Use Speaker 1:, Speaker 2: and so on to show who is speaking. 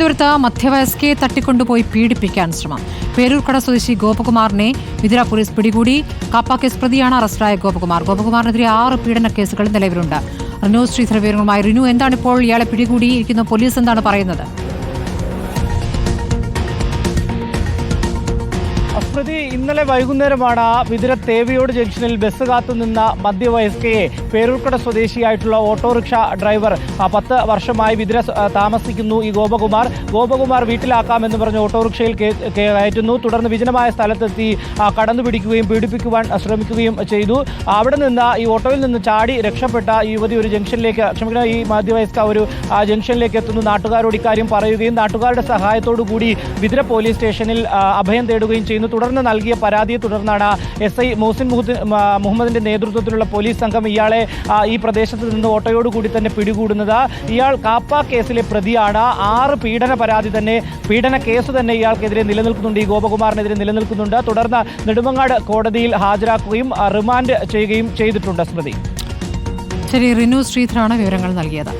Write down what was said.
Speaker 1: തിരുവനന്തപുരത്ത് മധ്യവയസ്കയെ തട്ടിക്കൊണ്ടുപോയി പീഡിപ്പിക്കാൻ ശ്രമം. പേരൂർക്കട സ്വദേശി ഗോപകുമാറിനെ മിഥുര പോലീസ് പിടികൂടി. കാപ്പ കേസ് പ്രതിയാണ് അറസ്റ്റായ ഗോപകുമാർ. ഗോപകുമാറിനെതിരെ ആറ് പീഡന കേസുകൾ നിലവിലുണ്ട്. റിനു ശ്രീധര റിനു എന്താണ് ഇപ്പോൾ ഇയാളെ പിടികൂടിയിരിക്കുന്ന? പോലീസ് എന്താണ് പറയുന്നത്?
Speaker 2: സ്മൃതി ഇന്നലെ വൈകുന്നേരമാണ് വിതുര തേവിയോട് ജംഗ്ഷനിൽ ബസ് കാത്തുനിന്ന മധ്യവയസ്കയെ പേരൂർക്കട സ്വദേശിയായിട്ടുള്ള ഓട്ടോറിക്ഷ ഡ്രൈവർ. പത്ത് വർഷമായി വിതുര താമസിക്കുന്നു ഈ ഗോപകുമാർ. ഗോപകുമാർ വീട്ടിലാക്കാമെന്ന് പറഞ്ഞ് ഓട്ടോറിക്ഷയിൽ കയറ്റുന്നു. തുടർന്ന് വിജനമായ സ്ഥലത്തെത്തി കടന്നു പിടിക്കുകയും പീഡിപ്പിക്കുവാൻ ശ്രമിക്കുകയും ചെയ്തു. അവിടെ നിന്ന് ഈ ഓട്ടോയിൽ നിന്ന് ചാടി രക്ഷപ്പെട്ട ഈ യുവതി ഒരു ജംഗ്ഷനിലേക്ക് ക്ഷമിക്കണം ഈ മധ്യവയസ്ക ഒരു ജംഗ്ഷനിലേക്ക് എത്തുന്നു. നാട്ടുകാരോട് ഇക്കാര്യം പറയുകയും നാട്ടുകാരുടെ സഹായത്തോടു കൂടി വിതുര പോലീസ് സ്റ്റേഷനിൽ അഭയം തേടുകയും ചെയ്യുന്നു. തുടർന്ന് നൽകിയ പരാതിയെ തുടർന്നാണ് എസ് ഐ മോസിൻ മുഹമ്മദിന്റെ നേതൃത്വത്തിലുള്ള പോലീസ് സംഘം ഇയാളെ ഈ പ്രദേശത്ത് നിന്ന് ഓട്ടോയോടുകൂടി തന്നെ പിടികൂടുന്നത്. ഇയാൾ കാപ്പ കേസിലെ പ്രതിയാണ്. ആറ് പീഡന പരാതി തന്നെ പീഡന കേസ് തന്നെ ഇയാൾക്കെതിരെ നിലനിൽക്കുന്നുണ്ട്. ഈ ഗോപകുമാറിനെതിരെ നിലനിൽക്കുന്നുണ്ട്. തുടർന്ന് നെടുമങ്ങാട് കോടതിയിൽ ഹാജരാക്കുകയും റിമാൻഡ് ചെയ്യുകയും ചെയ്തിട്ടുണ്ട് സ്മൃതി
Speaker 1: ശരി റിനു ശ്രീധരാണ് വിവരങ്ങൾ നൽകിയത്.